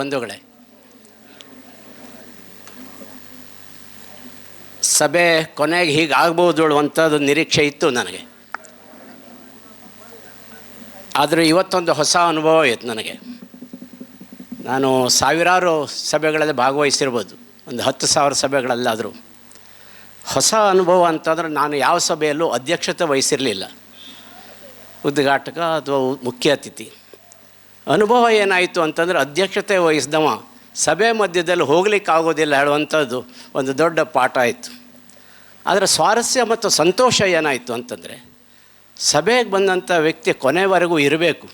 ಬಂಧುಗಳೇ. ಸಭೆ ಕೊನೆಗೆ ಹೀಗೆ ಆಗ್ಬೋದು ನಿರೀಕ್ಷೆ ಇತ್ತು ನನಗೆ. ಆದರೆ ಇವತ್ತೊಂದು ಹೊಸ ಅನುಭವ ಇತ್ತು ನನಗೆ. ನಾನು ಸಾವಿರಾರು ಸಭೆಗಳಲ್ಲಿ ಭಾಗವಹಿಸಿರ್ಬೋದು, ಒಂದು ಹತ್ತು ಸಾವಿರ ಸಭೆಗಳಲ್ಲಾದರೂ. ಹೊಸ ಅನುಭವ ಅಂತಂದ್ರೆ ನಾನು ಯಾವ ಸಭೆಯಲ್ಲೂ ಅಧ್ಯಕ್ಷತೆ ವಹಿಸಿರಲಿಲ್ಲ. ಉದ್ಘಾಟಕ ಅಥವಾ ಮುಖ್ಯ ಅತಿಥಿ. ಅನುಭವ ಏನಾಯಿತು ಅಂತಂದ್ರೆ ಅಧ್ಯಕ್ಷತೆ ವಹಿಸಿದವ. ಸಭೆ ಮಧ್ಯದಲ್ಲಿ ಹೋಗ್ಲಿಕ್ಕೆ ಆಗೋದಿಲ್ಲ ಹೇಳುವಂಥದ್ದು ಒಂದು ದೊಡ್ಡ ಪಾಠ ಆಯಿತು. ಆದರೆ ಸ್ವಾರಸ್ಯ ಮತ್ತು ಸಂತೋಷ ಏನಾಯಿತು ಅಂತಂದರೆ ಸಭೆಗೆ ಬಂದಂಥ ವ್ಯಕ್ತಿ ಕೊನೆವರೆಗೂ ಇರಬೇಕು.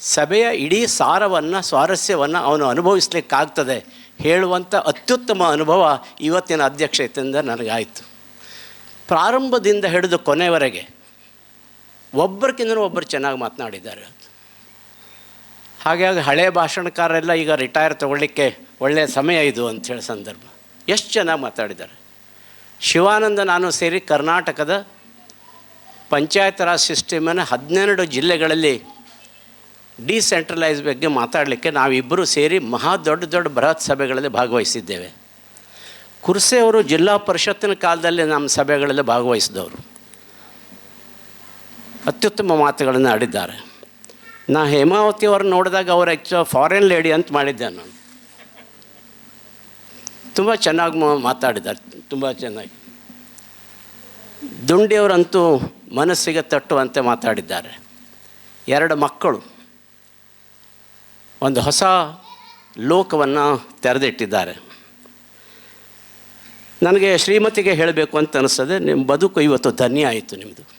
ಸಭೆಯ ಇಡೀ ಸಾರವನ್ನು, ಸ್ವಾರಸ್ಯವನ್ನು ಅವನು ಅನುಭವಿಸ್ಲಿಕ್ಕಾಗ್ತದೆ ಹೇಳುವಂಥ ಅತ್ಯುತ್ತಮ ಅನುಭವ ಇವತ್ತಿನ ಅಧ್ಯಕ್ಷತೆಯಿಂದ ನನಗಾಯಿತು. ಪ್ರಾರಂಭದಿಂದ ಹಿಡಿದು ಕೊನೆವರೆಗೆ ಒಬ್ಬರಿಗಿಂತ ಒಬ್ಬರು ಚೆನ್ನಾಗಿ ಮಾತನಾಡಿದ್ದಾರೆ. ಹಾಗಾಗಿ ಹಳೆ ಭಾಷಣಕಾರರೆಲ್ಲ ಈಗ ರಿಟೈರ್ ತೊಗೊಳ್ಳಿಕ್ಕೆ ಒಳ್ಳೆಯ ಸಮಯ ಇದು ಅಂಥೇಳಿ ಸಂದರ್ಭ. ಎಷ್ಟು ಚೆನ್ನಾಗಿ ಮಾತಾಡಿದ್ದಾರೆ? ಶಿವಾನಂದ ನಾನು ಸೇರಿ ಕರ್ನಾಟಕದ ಪಂಚಾಯತ್ ರಾಜ್ ಸಿಸ್ಟಮನ್ನು ಹದಿನೆರಡು ಜಿಲ್ಲೆಗಳಲ್ಲಿ ಡಿಸೆಂಟ್ರಲೈಸ್ ಬಗ್ಗೆ ಮಾತಾಡಲಿಕ್ಕೆ ನಾವಿಬ್ಬರು ಸೇರಿ ಮಹಾ ದೊಡ್ಡ ದೊಡ್ಡ ಬೃಹತ್ ಸಭೆಗಳಲ್ಲಿ ಭಾಗವಹಿಸಿದ್ದೇವೆ. ಕುರ್ಸೆ ಅವರು ಜಿಲ್ಲಾ ಪರಿಷತ್ತಿನ ಕಾಲದಲ್ಲಿ ನಮ್ಮ ಸಭೆಗಳಲ್ಲಿ ಭಾಗವಹಿಸಿದವರು. ಅತ್ಯುತ್ತಮ ಮಾತುಗಳನ್ನು ಆಡಿದ್ದಾರೆ. ನಾ ಹೇಮಾವತಿ ಅವ್ರನ್ನ ನೋಡಿದಾಗ ಅವ್ರು ಆ್ಯಕ್ಚುಲಿ ಫಾರಿನ್ ಲೇಡಿ ಅಂತ ಮಾಡಿದ್ದೆ ನಾನು. ತುಂಬ ಚೆನ್ನಾಗಿ ಮಾತಾಡಿದ್ದಾರೆ, ತುಂಬ ಚೆನ್ನಾಗಿ. ದುಂಡಿಯವರಂತೂ ಮನಸ್ಸಿಗೆ ತಟ್ಟುವಂತೆ ಮಾತಾಡಿದ್ದಾರೆ. ಎರಡು ಮಕ್ಕಳು, ಒಂದು ಹೊಸ ಲೋಕವನ್ನು ತೆರೆದಿಟ್ಟಿದ್ದಾರೆ. ನನಗೆ ಶ್ರೀಮತಿಗೆ ಹೇಳಬೇಕು ಅಂತ ಅನಿಸ್ತದೆ ನಿಮ್ಮ ಬದುಕು ಇವತ್ತು ಧನ್ಯ ಆಯಿತು ನಿಮ್ಮದು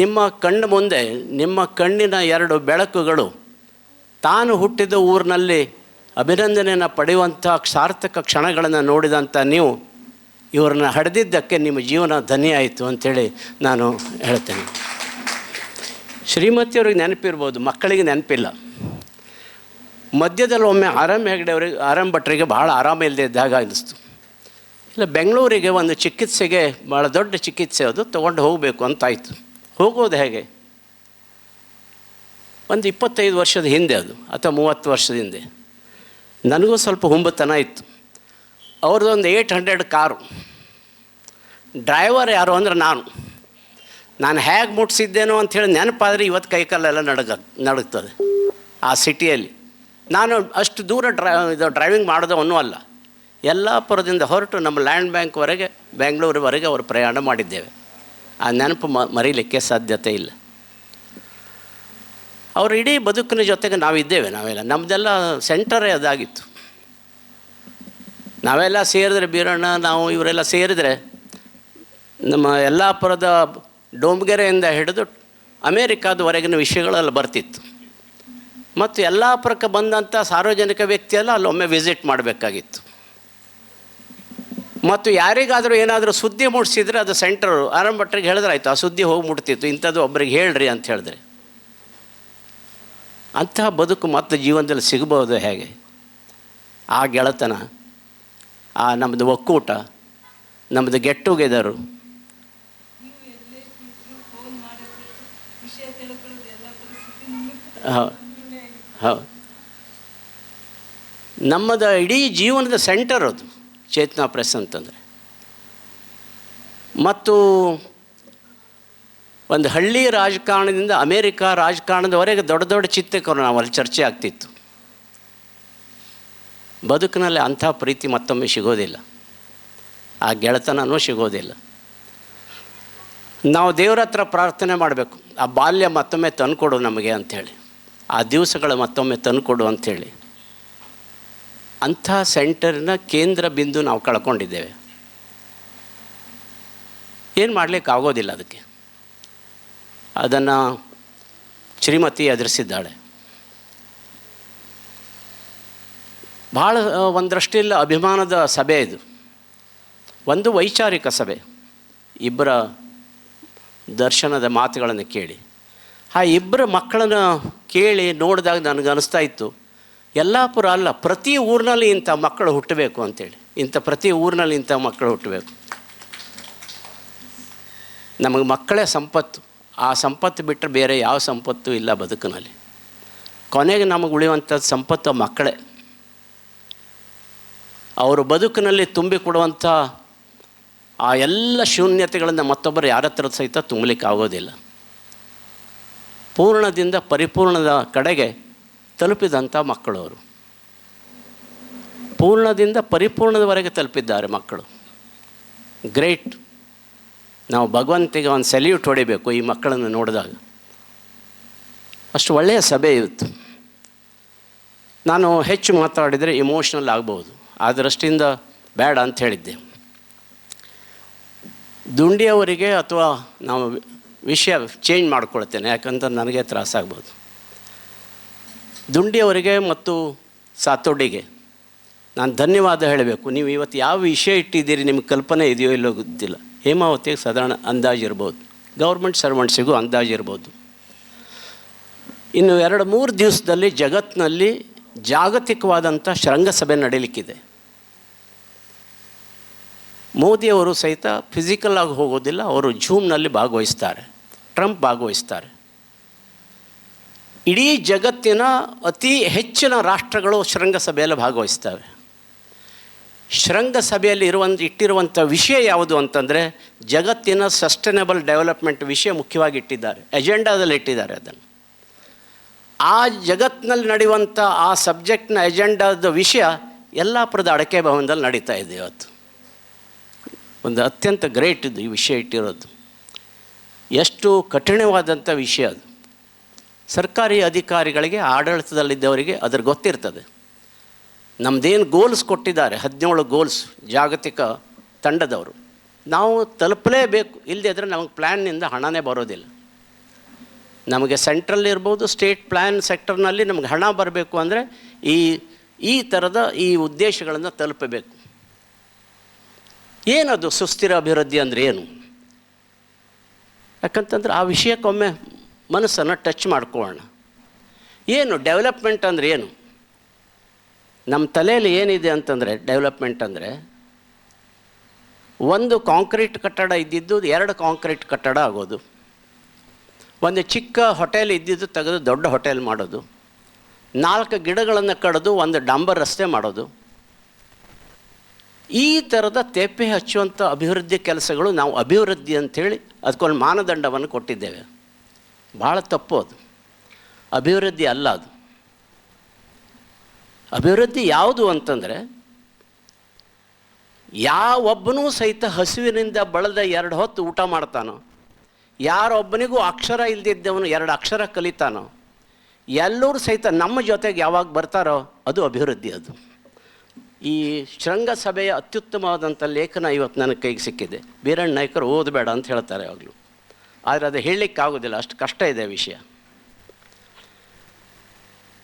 ನಿಮ್ಮ ಕಣ್ಣು ಮುಂದೆ, ನಿಮ್ಮ ಕಣ್ಣಿನ ಎರಡು ಬೆಳಕುಗಳು, ತಾನು ಹುಟ್ಟಿದ ಊರಿನಲ್ಲಿ ಅಭಿನಂದನೆಯನ್ನು ಪಡೆಯುವಂಥ ಸಾರ್ಥಕ ಕ್ಷಣಗಳನ್ನು ನೋಡಿದಂಥ ನೀವು, ಇವ್ರನ್ನ ಹಡೆದಿದ್ದಕ್ಕೆ ನಿಮ್ಮ ಜೀವನ ಧನ್ಯ ಆಯಿತು ಅಂಥೇಳಿ ನಾನು ಹೇಳ್ತೇನೆ. ಶ್ರೀಮತಿಯವ್ರಿಗೆ ನೆನಪಿರ್ಬೋದು, ಮಕ್ಕಳಿಗೆ ನೆನಪಿಲ್ಲ. ಮಧ್ಯದಲ್ಲಿ ಒಮ್ಮೆ ಆರಾಮ್ ಹೆಗ್ಡೆ ಅವರಿಗೆ ಆರಾಮ್ ಭಟ್ರಿಗೆ ಭಾಳ ಆರಾಮ ಇಲ್ಲದೆ ಇದ್ದಾಗ ಅನ್ನಿಸ್ತು. ಇಲ್ಲ, ಬೆಂಗಳೂರಿಗೆ ಒಂದು ಚಿಕಿತ್ಸೆಗೆ ಭಾಳ ದೊಡ್ಡ ಚಿಕಿತ್ಸೆ ಅದು, ತೊಗೊಂಡು ಹೋಗಬೇಕು ಅಂತಾಯಿತು. ಹೋಗೋದು ಹೇಗೆ? ಒಂದು ಇಪ್ಪತ್ತೈದು ವರ್ಷದ ಹಿಂದೆ ಅದು, ಅಥವಾ ಮೂವತ್ತು ವರ್ಷದ ಹಿಂದೆ. ನನಗೂ ಸ್ವಲ್ಪ ಹುಂಬತನ ಇತ್ತು. ಅವ್ರದ್ದೊಂದು ಏಯ್ಟ್ ಹಂಡ್ರೆಡ್ ಕಾರು. ಡ್ರೈವರ್ ಯಾರು ಅಂದ್ರೆ ನಾನು. ನಾನು ಹೇಗೆ ಮುಟ್ಸಿದ್ದೇನೋ ಅಂಥೇಳಿ ನೆನಪಾದರೆ ಇವತ್ತು ಕೈಕಾಲೆಲ್ಲ ನಡಗ, ನಡುಗ್ತದೆ ಆ ಸಿಟಿಯಲ್ಲಿ. ನಾನು ಅಷ್ಟು ದೂರ ಡ್ರೈ, ಇದು ಡ್ರೈವಿಂಗ್ ಮಾಡಿದವನು ಅಲ್ಲ. ಯಲ್ಲಾಪುರದಿಂದ ಹೊರಟು ನಮ್ಮ ಲ್ಯಾಂಡ್ ಬ್ಯಾಂಕ್ವರೆಗೆ ಬೆಂಗಳೂರುವರೆಗೆ ಅವರು ಪ್ರಯಾಣ ಮಾಡಿದ್ದೇವೆ. ಆ ನೆನಪು ಮರೀಲಿಕ್ಕೆ ಸಾಧ್ಯತೆ ಇಲ್ಲ. ಅವರು ಇಡೀ ಬದುಕಿನ ಜೊತೆಗೆ ನಾವಿದ್ದೇವೆ, ನಾವೆಲ್ಲ. ನಮ್ಮದೆಲ್ಲ ಸೆಂಟರೇ ಅದಾಗಿತ್ತು. ನಾವೆಲ್ಲ ಸೇರಿದ್ರೆ ಬೀರಣ್ಣ, ನಾವು ಇವರೆಲ್ಲ ಸೇರಿದರೆ ನಮ್ಮ ಯಲ್ಲಾಪುರದ ಡೋಮ್ಗೆರೆಯಿಂದ ಹಿಡಿದು ಅಮೇರಿಕಾದವರೆಗಿನ ವಿಷಯಗಳೆಲ್ಲ ಬರ್ತಿತ್ತು. ಮತ್ತು ಯಲ್ಲಾಪುರಕ್ಕೆ ಬಂದಂಥ ಸಾರ್ವಜನಿಕ ವ್ಯಕ್ತಿಯೆಲ್ಲ ಅಲ್ಲೊಮ್ಮೆ ವಿಸಿಟ್ ಮಾಡಬೇಕಾಗಿತ್ತು. ಮತ್ತು ಯಾರಿಗಾದರೂ ಏನಾದರೂ ಸುದ್ದಿ ಮೂಡಿಸಿದರೆ ಅದು ಸೆಂಟ್ರು ಆರಂಭ ಭಟ್ರಿಗೆ ಹೇಳಿದ್ರೆ ಆಯಿತು ಆ ಸುದ್ದಿ ಹೋಗಿ ಮುಟ್ತಿತ್ತು. ಇಂಥದ್ದು ಒಬ್ರಿಗೆ ಹೇಳ್ರಿ ಅಂತ ಹೇಳಿದ್ರೆ. ಅಂತಹ ಬದುಕು ಮತ್ತು ಜೀವನದಲ್ಲಿ ಸಿಗಬಹುದು ಹೇಗೆ? ಆ ಗೆಳೆತನ, ಆ ನಮ್ಮದು ಒಕ್ಕೂಟ ನಮ್ಮದು ಗೆಟ್ ಟುಗೆದರು. ಹೌದು ಹೌದು ನಮ್ಮದು ಇಡೀ ಜೀವನದ ಸೆಂಟರ್ ಅದು. ಚೇತನಾ ಪ್ರೆಸ್ ಅಂತಂದರೆ. ಮತ್ತು ಒಂದು ಹಳ್ಳಿ ರಾಜಕಾರಣದಿಂದ ಅಮೇರಿಕಾ ರಾಜಕಾರಣದವರೆಗೆ ದೊಡ್ಡ ದೊಡ್ಡ ಚಿತ್ತಕರು ನಾವು ಅಲ್ಲಿ ಚರ್ಚೆ ಆಗ್ತಿತ್ತು. ಬದುಕಿನಲ್ಲಿ ಅಂಥ ಪ್ರೀತಿ ಮತ್ತೊಮ್ಮೆ ಸಿಗೋದಿಲ್ಲ. ಆ ಗೆಳೆತನವೂ ಸಿಗೋದಿಲ್ಲ. ನಾವು ದೇವ್ರ ಹತ್ರ ಪ್ರಾರ್ಥನೆ ಮಾಡಬೇಕು. ಆ ಬಾಲ್ಯ ಮತ್ತೊಮ್ಮೆ ತಂದುಕೊಡು ನಮಗೆ ಅಂಥೇಳಿ. ಆ ದಿವಸಗಳು ಮತ್ತೊಮ್ಮೆ ತಂದುಕೊಡು ಅಂಥೇಳಿ. ಅಂಥ ಸೆಂಟರ್ನ ಕೇಂದ್ರ ಬಿಂದು ನಾವು ಕಳ್ಕೊಂಡಿದ್ದೇವೆ. ಏನು ಮಾಡಲಿಕ್ಕೆ ಆಗೋದಿಲ್ಲ ಅದಕ್ಕೆ. ಅದನ್ನು ಶ್ರೀಮತಿ ಎದುರಿಸಿದ್ದಾಳೆ. ಭಾಳ ಒಂದರಷ್ಟಿಲ್ಲ ಅಭಿಮಾನದ ಸಭೆ ಇದು. ಒಂದು ವೈಚಾರಿಕ ಸಭೆ. ಇಬ್ಬರ ದರ್ಶನದ ಮಾತುಗಳನ್ನು ಕೇಳಿ. ಆ ಇಬ್ಬರ ಮಕ್ಕಳನ್ನು ಕೇಳಿ ನೋಡಿದಾಗ ನನಗೆ ಅನಿಸ್ತಾ ಇತ್ತು ಯಲ್ಲಾಪುರ ಅಲ್ಲ, ಪ್ರತಿ ಊರಿನಲ್ಲಿ ಇಂಥ ಮಕ್ಕಳು ಹುಟ್ಟಬೇಕು ಅಂತೇಳಿ. ಇಂಥ ಪ್ರತಿ ಊರಿನಲ್ಲಿ ಇಂಥ ಮಕ್ಕಳು ಹುಟ್ಟಬೇಕು. ನಮಗೆ ಮಕ್ಕಳೇ ಸಂಪತ್ತು. ಆ ಸಂಪತ್ತು ಬಿಟ್ಟರೆ ಬೇರೆ ಯಾವ ಸಂಪತ್ತು ಇಲ್ಲ ಬದುಕಿನಲ್ಲಿ. ಕೊನೆಗೆ ನಮಗೆ ಉಳಿಯುವಂಥದ್ದು ಸಂಪತ್ತು ಮಕ್ಕಳೇ. ಅವರು ಬದುಕಿನಲ್ಲಿ ತುಂಬಿಕೊಡುವಂಥ ಆ ಎಲ್ಲ ಶೂನ್ಯತೆಗಳನ್ನು ಮತ್ತೊಬ್ಬರು ಯಾರ ಹತ್ರ ಸಹಿತ ತುಂಬಲಿಕ್ಕೆ ಆಗೋದಿಲ್ಲ. ಪೂರ್ಣದಿಂದ ಪರಿಪೂರ್ಣದ ಕಡೆಗೆ ತಲುಪಿದಂಥ ಮಕ್ಕಳು ಅವರು ಪೂರ್ಣದಿಂದ ಪರಿಪೂರ್ಣದವರೆಗೆ ತಲುಪಿದ್ದಾರೆ ಮಕ್ಕಳು. ಗ್ರೇಟ್. ನಾವು ಭಗವಂತಿಗೆ ಒಂದು ಸೆಲ್ಯೂಟ್ ಹೊಡಿಬೇಕು ಈ ಮಕ್ಕಳನ್ನು ನೋಡಿದಾಗ. ಅಷ್ಟು ಒಳ್ಳೆಯ ಸಭೆ ಇತ್ತು. ನಾನು ಹೆಚ್ಚು ಮಾತಾಡಿದರೆ ಇಮೋಷ್ನಲ್ ಆಗ್ಬೋದು. ದೃಷ್ಟಿಯಿಂದ ಬೇಡ ಅಂತ ಹೇಳಿದ್ದೆ. ದುಂಡಿಯವರಿಗೆ ಅಥವಾ ನಾವು ವಿಷಯ ಚೇಂಜ್ ಮಾಡ್ಕೊಳ್ತೇನೆ ಯಾಕಂದ್ರೆ ನನಗೆ ತ್ರಾಸಾಗ್ಬೋದು ದುಂಡಿಯವರಿಗೆ ಮತ್ತು ಸಾತೋಡಿಗೆ ನಾನು ಧನ್ಯವಾದ ಹೇಳಬೇಕು. ನೀವು ಇವತ್ತು ಯಾವ ವಿಷಯ ಇಟ್ಟಿದ್ದೀರಿ ನಿಮಗೆ ಕಲ್ಪನೆ ಇದೆಯೋ ಇಲ್ಲೋ ಗೊತ್ತಿಲ್ಲ. ಹೇಮಾವತಿಗೆ ಸಾಧಾರಣ ಅಂದಾಜು ಇರ್ಬೋದು. ಗೌರ್ಮೆಂಟ್ ಸರ್ವೆಂಟ್ಸಿಗೂ ಅಂದಾಜು ಇರ್ಬೋದು. ಇನ್ನು ಎರಡು ಮೂರು ದಿವಸದಲ್ಲಿ ಜಗತ್ತಿನಲ್ಲಿ ಜಾಗತಿಕವಾದಂಥ ಶೃಂಗಸಭೆ ನಡೀಲಿಕ್ಕಿದೆ. ಮೋದಿಯವರು ಸಹಿತ ಫಿಸಿಕಲ್ ಆಗಿ ಹೋಗೋದಿಲ್ಲ, ಅವರು ಝೂಮ್ನಲ್ಲಿ ಭಾಗವಹಿಸ್ತಾರೆ. ಟ್ರಂಪ್ ಭಾಗವಹಿಸ್ತಾರೆ. ಇಡೀ ಜಗತ್ತಿನ ಅತಿ ಹೆಚ್ಚಿನ ರಾಷ್ಟ್ರಗಳು ಶೃಂಗಸಭೆಯಲ್ಲಿ ಭಾಗವಹಿಸ್ತವೆ ಶೃಂಗಸಭೆಯಲ್ಲಿ ಇರುವಂಥ ಇಟ್ಟಿರುವಂಥ ವಿಷಯ ಯಾವುದು ಅಂತಂದರೆ ಜಗತ್ತಿನ ಸಸ್ಟೈನಬಲ್ ಡೆವಲಪ್ಮೆಂಟ್ ವಿಷಯ ಮುಖ್ಯವಾಗಿ ಇಟ್ಟಿದ್ದಾರೆ. ಎಜೆಂಡಾದಲ್ಲಿ ಇಟ್ಟಿದ್ದಾರೆ ಅದನ್ನು. ಆ ಜಗತ್ತಿನಲ್ಲಿ ನಡೆಯುವಂಥ ಆ ಸಬ್ಜೆಕ್ಟ್ನ ಎಜೆಂಡಾದ ವಿಷಯ ಯಲ್ಲಾಪುರದ ಅಡಕೆ ಭವನದಲ್ಲಿ ನಡೀತಾ ಇದೆ ಇವತ್ತು. ಒಂದು ಅತ್ಯಂತ ಗ್ರೇಟ್ ಇದು ಈ ವಿಷಯ ಇಟ್ಟಿರೋದು. ಎಷ್ಟು ಕಠಿಣವಾದಂಥ ವಿಷಯ ಅದು. ಸರ್ಕಾರಿ ಅಧಿಕಾರಿಗಳಿಗೆ, ಆಡಳಿತದಲ್ಲಿದ್ದವರಿಗೆ ಅದ್ರ ಗೊತ್ತಿರ್ತದೆ. ನಮ್ಮದೇನು ಗೋಲ್ಸ್ ಕೊಟ್ಟಿದ್ದಾರೆ, ಹದಿನೇಳು ಗೋಲ್ಸ್ ಜಾಗತಿಕ ತಂಡದವರು. ನಾವು ತಲುಪಲೇಬೇಕು ಇಲ್ಲದೆ ಇದ್ದರೆ ನಮಗೆ ಪ್ಲ್ಯಾನ್ನಿಂದ ಹಣನೇ ಬರೋದಿಲ್ಲ. ನಮಗೆ ಸೆಂಟ್ರಲ್ ಇರ್ಬೋದು ಸ್ಟೇಟ್ ಪ್ಲ್ಯಾನ್ ಸೆಕ್ಟರ್ನಲ್ಲಿ ನಮಗೆ ಹಣ ಬರಬೇಕು ಅಂದರೆ ಈ ಈ ಥರದ ಈ ಉದ್ದೇಶಗಳನ್ನು ತಲುಪಬೇಕು. ಏನದು ಸುಸ್ಥಿರ ಅಭಿವೃದ್ಧಿ ಅಂದರೆ ಏನು? ಯಾಕಂತಂದ್ರೆ ಆ ವಿಷಯಕ್ಕೊಮ್ಮೆ ಮನಸ್ಸನ್ನು ಟಚ್ ಮಾಡ್ಕೊಳ್ಳೋಣ. ಏನು ಡೆವಲಪ್ಮೆಂಟ್ ಅಂದರೆ ಏನು? ನಮ್ಮ ತಲೆಯಲ್ಲಿ ಏನಿದೆ ಅಂತಂದರೆ ಡೆವಲಪ್ಮೆಂಟ್ ಅಂದರೆ ಒಂದು ಕಾಂಕ್ರೀಟ್ ಕಟ್ಟಡ ಇದ್ದಿದ್ದು ಎರಡು ಕಾಂಕ್ರೀಟ್ ಕಟ್ಟಡ ಆಗೋದು. ಒಂದು ಚಿಕ್ಕ ಹೋಟೆಲ್ ಇದ್ದಿದ್ದು ತೆಗೆದು ದೊಡ್ಡ ಹೋಟೆಲ್ ಮಾಡೋದು. ನಾಲ್ಕು ಗಿಡಗಳನ್ನು ಕಡಿದು ಒಂದು ಡಾಂಬರ್ ರಸ್ತೆ ಮಾಡೋದು. ಈ ಥರದ ತೆಪ್ಪೆ ಹಚ್ಚುವಂಥ ಅಭಿವೃದ್ಧಿ ಕೆಲಸಗಳು ನಾವು ಅಭಿವೃದ್ಧಿ ಅಂಥೇಳಿ ಅದಕ್ಕೊಂದು ಮಾನದಂಡವನ್ನು ಕೊಟ್ಟಿದ್ದೇವೆ. ಭಾಳ ತಪ್ಪು ಅದು. ಅಭಿವೃದ್ಧಿ ಅಲ್ಲ ಅದು. ಅಭಿವೃದ್ಧಿ ಯಾವುದು ಅಂತಂದರೆ, ಯಾವೊಬ್ಬನೂ ಸಹಿತ ಹಸುವಿನಿಂದ ಬಳದ ಎರಡು ಹೊತ್ತು ಊಟ ಮಾಡ್ತಾನೋ, ಯಾರೊಬ್ಬನಿಗೂ ಅಕ್ಷರ ಇಲ್ದಿದ್ದವನು ಎರಡು ಅಕ್ಷರ ಕಲಿತಾನೋ, ಎಲ್ಲರೂ ಸಹಿತ ನಮ್ಮ ಜೊತೆಗೆ ಯಾವಾಗ ಬರ್ತಾರೋ ಅದು ಅಭಿವೃದ್ಧಿ ಅದು. ಈ ಶೃಂಗಸಭೆಯ ಅತ್ಯುತ್ತಮವಾದಂಥ ಲೇಖನ ಇವತ್ತು ನನ್ನ ಕೈಗೆ ಸಿಕ್ಕಿದೆ. ಬೀರಣ್ಣ ನಾಯ್ಕರು ಓದಬೇಡ ಅಂತ ಹೇಳ್ತಾರೆ ಯಾವಾಗಲೂ. ಆದರೆ ಅದು ಹೇಳಲಿಕ್ಕಾಗೋದಿಲ್ಲ. ಅಷ್ಟು ಕಷ್ಟ ಇದೆ ವಿಷಯ.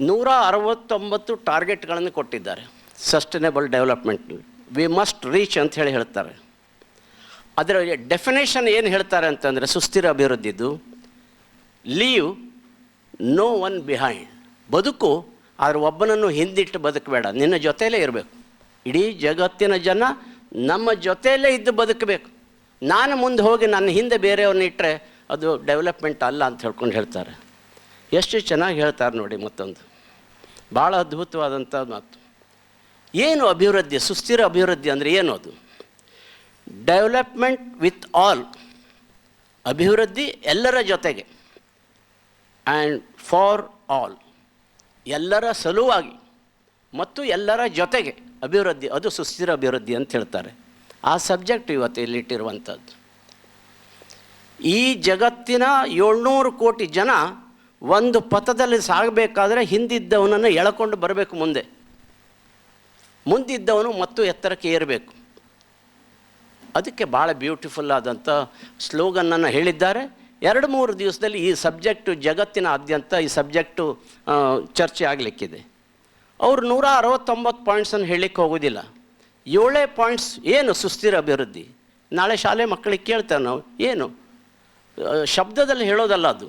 ನೂರ ಅರವತ್ತೊಂಬತ್ತು ಟಾರ್ಗೆಟ್ಗಳನ್ನು ಕೊಟ್ಟಿದ್ದಾರೆ. Sustainable development we must reach ಅಂತ ಹೇಳಿ ಹೇಳ್ತಾರೆ. ಅದರ ಡೆಫಿನೇಷನ್ ಏನು ಹೇಳ್ತಾರೆ ಅಂತಂದರೆ ಸುಸ್ಥಿರ ಅಭಿವೃದ್ಧಿದು. ಲೀವ್ ನೋ ಒನ್ ಬಿಹೈಂಡ್ ಬದುಕು, ಆದರೆ ಒಬ್ಬನನ್ನು ಹಿಂದಿಟ್ಟು ಬದುಕಬೇಡ. ನಿನ್ನ ಜೊತೆಯಲ್ಲೇ ಇರಬೇಕು. ಇಡೀ ಜಗತ್ತಿನ ಜನ ನಮ್ಮ ಜೊತೆಯಲ್ಲೇ ಇದ್ದು ಬದುಕಬೇಕು. ನಾನು ಮುಂದೆ ಹೋಗಿ ನನ್ನ ಹಿಂದೆ ಬೇರೆಯವ್ರನ್ನ ಇಟ್ಟರೆ ಅದು ಡೆವಲಪ್ಮೆಂಟ್ ಅಲ್ಲ ಅಂತ ಹೇಳ್ಕೊಂಡು ಹೇಳ್ತಾರೆ. ಎಷ್ಟು ಚೆನ್ನಾಗಿ ಹೇಳ್ತಾರೆ ನೋಡಿ ಮತ್ತೊಂದು. ಭಾಳ ಅದ್ಭುತವಾದಂಥ ಮಾತು. ಏನು ಅಭಿವೃದ್ಧಿ, ಸುಸ್ಥಿರ ಅಭಿವೃದ್ಧಿ ಅಂದರೆ ಏನು ಅದು? Development with all. ಅಭಿವೃದ್ಧಿ ಎಲ್ಲರ ಜೊತೆಗೆ. And for all. ಎಲ್ಲರ ಸಲುವಾಗಿ ಮತ್ತು ಎಲ್ಲರ ಜೊತೆಗೆ ಅಭಿವೃದ್ಧಿ, ಅದು ಸುಸ್ಥಿರ ಅಭಿವೃದ್ಧಿ ಅಂತ ಹೇಳ್ತಾರೆ. ಆ ಸಬ್ಜೆಕ್ಟ್ ಇವತ್ತು ಇಲ್ಲಿಟ್ಟಿರುವಂಥದ್ದು. ಈ ಜಗತ್ತಿನ ಏಳ್ನೂರು ಕೋಟಿ ಜನ ಒಂದು ಪಥದಲ್ಲಿ ಸಾಗಬೇಕಾದ್ರೆ ಹಿಂದಿದ್ದವನನ್ನು ಎಳ್ಕೊಂಡು ಬರಬೇಕು ಮುಂದೆ. ಮುಂದಿದ್ದವನು ಮತ್ತು ಎತ್ತರಕ್ಕೆ ಏರಬೇಕು. ಅದಕ್ಕೆ ಭಾಳ ಬ್ಯೂಟಿಫುಲ್ ಆದಂಥ ಸ್ಲೋಗನ್ನನ್ನು ಹೇಳಿದ್ದಾರೆ. ಎರಡು ಮೂರು ದಿವಸದಲ್ಲಿ ಈ ಸಬ್ಜೆಕ್ಟು ಜಗತ್ತಿನಾದ್ಯಂತ ಈ ಸಬ್ಜೆಕ್ಟು ಚರ್ಚೆ ಆಗಲಿಕ್ಕಿದೆ. ಅವರು ನೂರ ಅರವತ್ತೊಂಬತ್ತು ಪಾಯಿಂಟ್ಸನ್ನು ಹೇಳಲಿಕ್ಕೆ ಹೋಗೋದಿಲ್ಲ ಏಳೇ ಪಾಯಿಂಟ್ಸ್ ಏನು ಸುಸ್ಥಿರ ಅಭಿವೃದ್ಧಿ? ನಾಳೆ ಶಾಲೆ ಮಕ್ಕಳಿಗೆ ಕೇಳ್ತೇವೆ ನಾವು, ಏನು? ಶಬ್ದದಲ್ಲಿ ಹೇಳೋದಲ್ಲ ಅದು.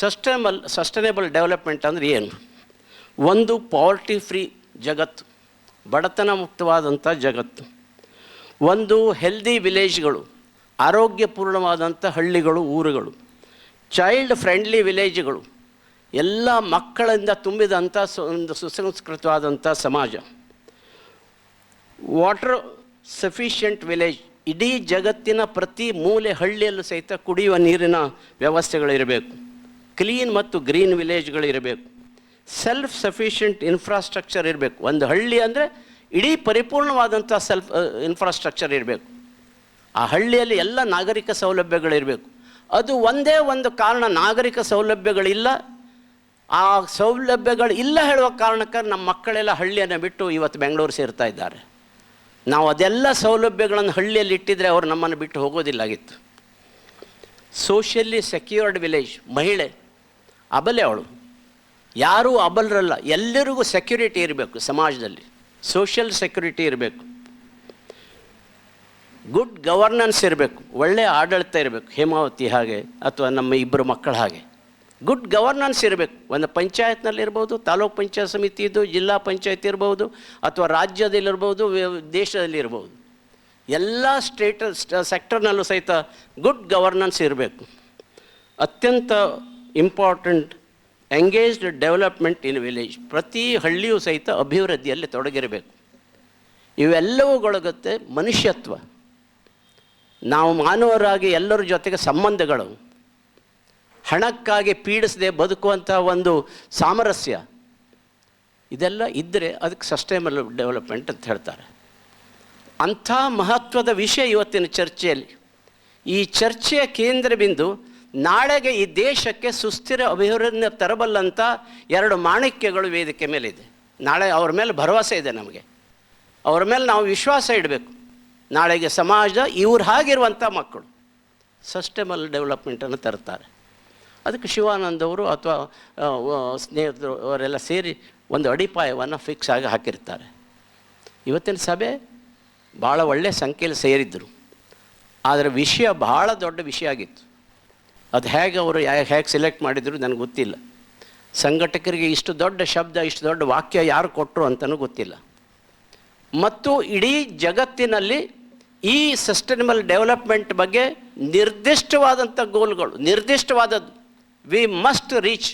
ಸಸ್ಟೈನಬಲ್ ಸಸ್ಟೈನೇಬಲ್ ಡೆವಲಪ್ಮೆಂಟ್ ಅಂದರೆ ಏನು? ಒಂದು ಪಾವರ್ಟಿ ಫ್ರೀ ಜಗತ್ತು, ಬಡತನ ಮುಕ್ತವಾದಂಥ ಜಗತ್ತು. ಒಂದು ಹೆಲ್ದಿ ವಿಲೇಜ್ಗಳು ಆರೋಗ್ಯಪೂರ್ಣವಾದಂಥ ಹಳ್ಳಿಗಳು, ಊರುಗಳು. ಚೈಲ್ಡ್ ಫ್ರೆಂಡ್ಲಿ ವಿಲೇಜ್ಗಳು ಎಲ್ಲ ಮಕ್ಕಳಿಂದ ತುಂಬಿದಂಥ ಒಂದು ಸುಸಂಸ್ಕೃತವಾದಂಥ ಸಮಾಜ. ವಾಟರ್ ಸಫಿಷಿಯಂಟ್ ವಿಲೇಜ್ ಇಡೀ ಜಗತ್ತಿನ ಪ್ರತಿ ಮೂಲೆ ಹಳ್ಳಿಯಲ್ಲೂ ಸಹಿತ ಕುಡಿಯುವ ನೀರಿನ ವ್ಯವಸ್ಥೆಗಳಿರಬೇಕು. ಕ್ಲೀನ್ ಮತ್ತು ಗ್ರೀನ್ ವಿಲೇಜ್ಗಳಿರಬೇಕು ಸೆಲ್ಫ್ ಸಫಿಷಿಯಂಟ್ ಇನ್ಫ್ರಾಸ್ಟ್ರಕ್ಚರ್ ಇರಬೇಕು. ಒಂದು ಹಳ್ಳಿ ಅಂದರೆ ಇಡೀ ಪರಿಪೂರ್ಣವಾದಂಥ ಸೆಲ್ಫ್ ಇನ್ಫ್ರಾಸ್ಟ್ರಕ್ಚರ್ ಇರಬೇಕು. ಆ ಹಳ್ಳಿಯಲ್ಲಿ ಎಲ್ಲ ನಾಗರಿಕ ಸೌಲಭ್ಯಗಳಿರಬೇಕು. ಅದು ಒಂದೇ ಒಂದು ಕಾರಣ, ನಾಗರಿಕ ಸೌಲಭ್ಯಗಳಿಲ್ಲ. ಆ ಸೌಲಭ್ಯಗಳು ಇಲ್ಲ ಹೇಳುವ ಕಾರಣಕ್ಕೆ ನಮ್ಮ ಮಕ್ಕಳೆಲ್ಲ ಹಳ್ಳಿಯನ್ನು ಬಿಟ್ಟು ಇವತ್ತು ಬೆಂಗಳೂರು ಸೇರ್ತಾ ಇದ್ದಾರೆ. ನಾವು ಅದೆಲ್ಲ ಸೌಲಭ್ಯಗಳನ್ನು ಹಳ್ಳಿಯಲ್ಲಿ ಇಟ್ಟಿದ್ರೆ ಅವರು ನಮ್ಮನ್ನು ಬಿಟ್ಟು ಹೋಗೋದಿಲ್ಲಾಗಿತ್ತು. ಸೋಷಿಯಲ್ಲಿ ಸೆಕ್ಯೂರ್ಡ್ ವಿಲೇಜ್ ಮಹಿಳೆ, ಅಬಲೆ ಅವಳು. ಯಾರೂ ಅಬಲರಲ್ಲ, ಎಲ್ಲರಿಗೂ ಸೆಕ್ಯೂರಿಟಿ ಇರಬೇಕು ಸಮಾಜದಲ್ಲಿ. ಸೋಷಿಯಲ್ ಸೆಕ್ಯೂರಿಟಿ ಇರಬೇಕು. ಗುಡ್ ಗವರ್ನೆನ್ಸ್ ಇರಬೇಕು ಒಳ್ಳೆಯ ಆಡಳಿತ ಇರಬೇಕು, ಹೇಮಾವತಿ ಹಾಗೆ ಅಥವಾ ನಮ್ಮ ಇಬ್ಬರು ಮಕ್ಕಳ ಹಾಗೆ. ಗುಡ್ ಗವರ್ನೆನ್ಸ್ ಇರಬೇಕು. ಒಂದು ಪಂಚಾಯತ್ನಲ್ಲಿ ಇರ್ಬೋದು, ತಾಲೂಕ್ ಪಂಚಾಯತ್ ಸಮಿತಿ ಇದ್ದು, ಜಿಲ್ಲಾ ಪಂಚಾಯತ್ ಇರ್ಬೋದು, ಅಥವಾ ರಾಜ್ಯದಲ್ಲಿರ್ಬೋದು ದೇಶದಲ್ಲಿ ದೇಶದಲ್ಲಿರ್ಬೋದು ಎಲ್ಲ ಸ್ಟೇಟ್ ಸೆಕ್ಟರ್ನಲ್ಲೂ ಸಹಿತ ಗುಡ್ ಗವರ್ನೆನ್ಸ್ ಇರಬೇಕು. ಅತ್ಯಂತ important engaged development in village ಪ್ರತಿ ಹಳ್ಳಿಯೂ ಸಹಿತ ಅಭಿವೃದ್ಧಿಯಲ್ಲಿ ತೊಡಗಿರಬೇಕು. ಇವೆಲ್ಲವುಗೊಳಗುತ್ತೆ ಮನುಷ್ಯತ್ವ. ನಾವು ಮಾನವರಾಗಿ ಎಲ್ಲರ ಜೊತೆಗೆ ಸಂಬಂಧಗಳು. ಹಣಕ್ಕಾಗಿ ಪೀಡಿಸದೆ ಬದುಕುವಂಥ ಒಂದು ಸಾಮರಸ್ಯ ಇದೆಲ್ಲ ಇದ್ದರೆ ಅದಕ್ಕೆ ಸಸ್ಟೈನಬಲ್ ಡೆವಲಪ್ಮೆಂಟ್ ಅಂತ ಹೇಳ್ತಾರೆ. ಅಂಥ ಮಹತ್ವದ ವಿಷಯ ಇವತ್ತಿನ ಚರ್ಚೆಯಲ್ಲಿ. ಈ ಚರ್ಚೆಯ ಕೇಂದ್ರ ಬಿಂದು ನಾಳೆಗೆ ಈ ದೇಶಕ್ಕೆ ಸುಸ್ಥಿರ ಅಭಿವೃದ್ಧಿ ತರಬಲ್ಲಂಥ ಎರಡು ಮಾಣಿಕ್ಯಗಳು ವೇದಿಕೆ ಮೇಲಿದೆ. ನಾಳೆ ಅವ್ರ ಮೇಲೆ ಭರವಸೆ ಇದೆ ನಮಗೆ. ಅವ್ರ ಮೇಲೆ ನಾವು ವಿಶ್ವಾಸ ಇಡಬೇಕು. ನಾಳೆಗೆ ಸಮಾಜ ಇವ್ರು ಹಾಗಿರುವಂಥ ಮಕ್ಕಳು. ಸಸ್ಟೇಬಲ್ ಡೆವಲಪ್ಮೆಂಟನ್ನು ತರ್ತಾರೆ. ಅದಕ್ಕೆ ಶಿವಾನಂದ್ ಅವರು ಅಥವಾ ಸ್ನೇಹಿತರು ಅವರೆಲ್ಲ ಸೇರಿ ಒಂದು ಅಡಿಪಾಯವನ್ನು ಫಿಕ್ಸ್ ಆಗಿ ಹಾಕಿರ್ತಾರೆ. ಇವತ್ತಿನ ಸಭೆ ಭಾಳ ಒಳ್ಳೆಯ ಸಂಖ್ಯೆಯಲ್ಲಿ ಸೇರಿದ್ದರು. ಆದರೆ ವಿಷಯ ಭಾಳ ದೊಡ್ಡ ವಿಷಯ ಆಗಿತ್ತು. ಅದು ಹೇಗೆ ಅವರು ಹೇಗೆ ಸೆಲೆಕ್ಟ್ ಮಾಡಿದ್ರು ನನಗೆ ಗೊತ್ತಿಲ್ಲ. ಸಂಘಟಕರಿಗೆ ಇಷ್ಟು ದೊಡ್ಡ ಶಬ್ದ, ಇಷ್ಟು ದೊಡ್ಡ ವಾಕ್ಯ ಯಾರು ಕೊಟ್ಟರು ಅಂತಲೂ ಗೊತ್ತಿಲ್ಲ. ಮತ್ತು ಇಡೀ ಜಗತ್ತಿನಲ್ಲಿ ಈ ಸಸ್ಟೈನಬಲ್ ಡೆವಲಪ್ಮೆಂಟ್ ಬಗ್ಗೆ ನಿರ್ದಿಷ್ಟವಾದಂಥ ಗೋಲ್ಗಳು ನಿರ್ದಿಷ್ಟವಾದದ್ದು. ವಿ ಮಸ್ಟ್ ರೀಚ್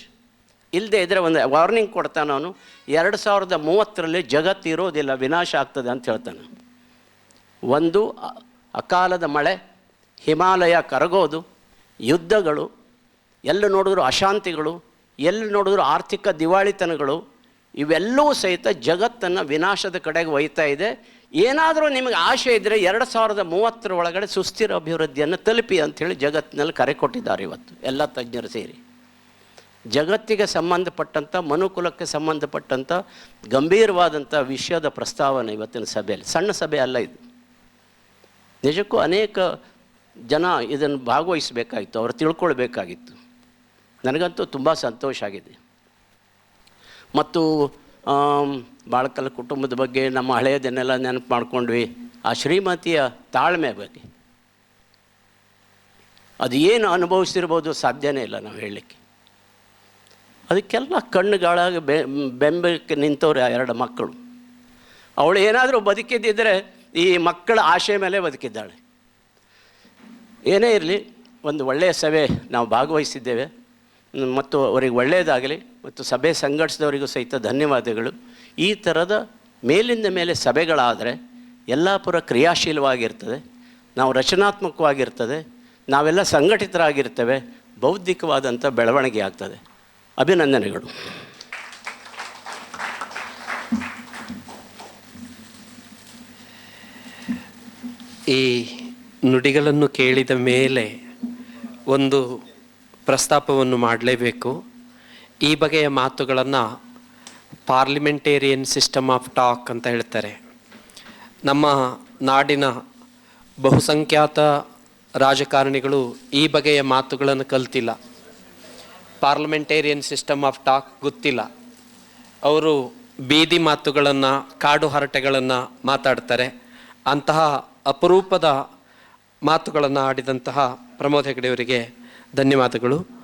ಇಲ್ಲದೆ ಇದ್ದರೆ ಒಂದು ವಾರ್ನಿಂಗ್ ಕೊಡ್ತಾನೆ ಅವನು, ಎರಡು ಸಾವಿರದ ಮೂವತ್ತರಲ್ಲಿ ಜಗತ್ತು ಇರೋದಿಲ್ಲ, ವಿನಾಶ ಆಗ್ತದೆ ಅಂತ ಹೇಳ್ತಾನೆ. ಒಂದು ಅಕಾಲದ ಮಳೆ, ಹಿಮಾಲಯ ಕರಗೋದು, ಯುದ್ಧಗಳು, ಎಲ್ಲಿ ನೋಡಿದ್ರು ಅಶಾಂತಿಗಳು, ಎಲ್ಲಿ ನೋಡಿದ್ರು ಆರ್ಥಿಕ ದಿವಾಳಿತನಗಳು, ಇವೆಲ್ಲವೂ ಸಹಿತ ಜಗತ್ತನ್ನು ವಿನಾಶದ ಕಡೆಗೆ ಒಯ್ತಾ ಇದೆ. ಏನಾದರೂ ನಿಮಗೆ ಆಶೆ ಇದ್ದರೆ ಎರಡು ಸಾವಿರದ ಮೂವತ್ತರ ಒಳಗಡೆ ಸುಸ್ಥಿರ ಅಭಿವೃದ್ಧಿಯನ್ನು ತಲುಪಿ ಅಂಥೇಳಿ ಜಗತ್ತಿನಲ್ಲಿ ಕರೆ ಕೊಟ್ಟಿದ್ದಾರೆ ಇವತ್ತು ಎಲ್ಲ ತಜ್ಞರು ಸೇರಿ. ಜಗತ್ತಿಗೆ ಸಂಬಂಧಪಟ್ಟಂಥ ಮನುಕುಲಕ್ಕೆ ಸಂಬಂಧಪಟ್ಟಂಥ ಗಂಭೀರವಾದಂಥ ವಿಷಯದ ಪ್ರಸ್ತಾವನೆ ಇವತ್ತಿನ ಸಭೆಯಲ್ಲಿ. ಸಣ್ಣ ಸಭೆ ಅಲ್ಲ ಇದು. ನಿಜಕ್ಕೂ ಅನೇಕ ಜನ ಇದನ್ನು ಭಾಗವಹಿಸಬೇಕಾಗಿತ್ತು, ಅವರು ತಿಳ್ಕೊಳ್ಬೇಕಾಗಿತ್ತು. ನನಗಂತೂ ತುಂಬ ಸಂತೋಷ ಆಗಿದೆ. ಮತ್ತು ಬಾಳಕಲ್ ಕುಟುಂಬದ ಬಗ್ಗೆ ನಮ್ಮ ಹಳೆಯದನ್ನೆಲ್ಲ ನೆನಪು ಮಾಡ್ಕೊಂಡ್ವಿ. ಆ ಶ್ರೀಮತಿಯ ತಾಳ್ಮೆ ಬಗ್ಗೆ. ಅದು ಏನು ಅನುಭವಿಸಿರ್ಬೋದು ಸಾಧ್ಯನೇ ಇಲ್ಲ ನಾವು ಹೇಳಲಿಕ್ಕೆ. ಅದಕ್ಕೆಲ್ಲ ಕಣ್ಣುಗಳಾಗಿ ಬೆ ಬೆಂಬಕ್ಕೆ ನಿಂತವ್ರೆ ಆ ಎರಡು ಮಕ್ಕಳು. ಅವಳು ಏನಾದರೂ ಬದುಕಿದ್ದಿದ್ದರೆ ಈ ಮಕ್ಕಳ ಆಶೆ ಮೇಲೆ ಬದುಕಿದ್ದಾಳೆ. ಏನೇ ಇರಲಿ, ಒಂದು ಒಳ್ಳೆಯ ಸಭೆ ನಾವು ಭಾಗವಹಿಸಿದ್ದೇವೆ. ಮತ್ತು ಅವರಿಗೆ ಒಳ್ಳೆಯದಾಗಲಿ ಮತ್ತು ಸಭೆ ಸಂಘಟಿಸಿದವರಿಗೂ ಸಹಿತ ಧನ್ಯವಾದಗಳು. ಈ ಥರದ ಮೇಲಿಂದ ಮೇಲೆ ಸಭೆಗಳಾದರೆ ಯಲ್ಲಾಪುರ ಕ್ರಿಯಾಶೀಲವಾಗಿರ್ತದೆ, ನಾವು ರಚನಾತ್ಮಕವಾಗಿರ್ತದೆ, ನಾವೆಲ್ಲ ಸಂಘಟಿತರಾಗಿರ್ತೇವೆ, ಬೌದ್ಧಿಕವಾದಂಥ ಬೆಳವಣಿಗೆ ಆಗ್ತದೆ. ಅಭಿನಂದನೆಗಳು. ಈ ನುಡಿಗಳನ್ನು ಕೇಳಿದ ಮೇಲೆ ಒಂದು ಪ್ರಸ್ತಾಪವನ್ನು ಮಾಡಲೇಬೇಕು. ಈ ಬಗೆಯ ಮಾತುಗಳನ್ನು ಪಾರ್ಲಿಮೆಂಟೇರಿಯನ್ ಸಿಸ್ಟಮ್ ಆಫ್ ಟಾಕ್ ಅಂತ ಹೇಳ್ತಾರೆ. ನಮ್ಮ ನಾಡಿನ ಬಹುಸಂಖ್ಯಾತ ರಾಜಕಾರಣಿಗಳು ಈ ಬಗೆಯ ಮಾತುಗಳನ್ನು ಕಲ್ತಿಲ್ಲ. ಪಾರ್ಲಿಮೆಂಟೇರಿಯನ್ ಸಿಸ್ಟಮ್ ಆಫ್ ಟಾಕ್ ಗೊತ್ತಿಲ್ಲ. ಅವರು ಬೀದಿ ಮಾತುಗಳನ್ನು, ಕಾಡು ಹರಟೆಗಳನ್ನು ಮಾತಾಡ್ತಾರೆ. ಅಂತಹ ಅಪರೂಪದ ಮಾತುಗಳನ್ನು ಆಡಿದಂತಹ ಪ್ರಮೋದ್ ಹೆಗಡೆಯವರಿಗೆ ಧನ್ಯವಾದಗಳು.